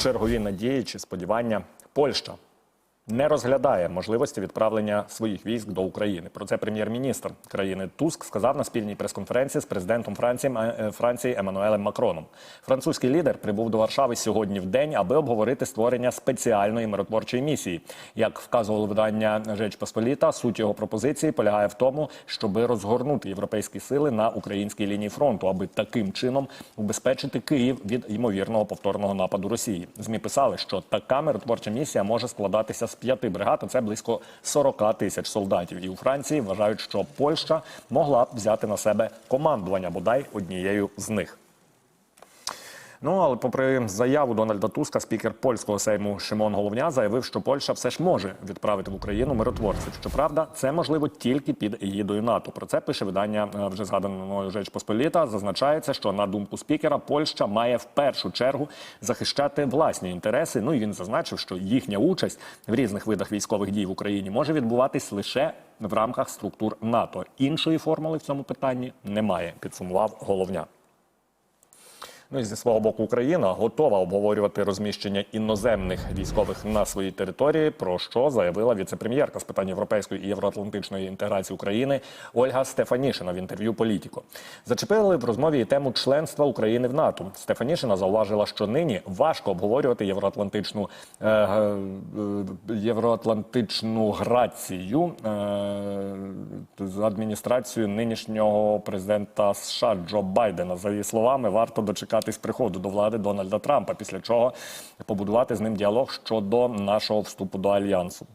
чергові надії чи сподівання. Польща не розглядає можливості відправлення своїх військ до України. Про це прем'єр-міністр країни Туск сказав на спільній прес-конференції з президентом Франції, е, Франції Еммануелем Макроном. Французький лідер прибув до Варшави сьогодні в день, аби обговорити створення спеціальної миротворчої місії. Як вказувало видання Жеч Посполіта, суть його пропозиції полягає в тому, щоб розгорнути європейські сили на українській лінії фронту, аби таким чином убезпечити Київ від ймовірного повторного нападу Росії. Змі писали, що така миротворча місія може складатися з п'яти бригад, а це близько 40 тисяч солдатів. І у Франції вважають, що Польща могла б взяти на себе командування бодай однією з них. Ну але попри заяву Дональда Туска, спікер польського сейму Шимон Головня заявив, що Польща все ж може відправити в Україну миротворців. Щоправда, це можливо тільки під егідою НАТО. Про це пише видання е, вже згаданого Жеч Посполіта. Зазначається, що на думку спікера Польща має в першу чергу захищати власні інтереси. Ну і він зазначив, що їхня участь в різних видах військових дій в Україні може відбуватись лише в рамках структур НАТО. Іншої формули в цьому питанні немає. Підсумував головня. Ну і зі свого боку Україна готова обговорювати розміщення іноземних військових на своїй території. Про що заявила віце-прем'єрка з питань європейської і євроатлантичної інтеграції України Ольга Стефанішина в інтерв'ю Політіко. Зачепили в розмові і тему членства України в НАТО. Стефанішина зауважила, що нині важко обговорювати євроатлантичну е, е, євроатлантичну грацію е, з адміністрацією нинішнього президента США Джо Байдена. За її словами, варто дочекатись приходу до влади Дональда Трампа, після чого побудувати з ним діалог щодо нашого вступу до альянсу.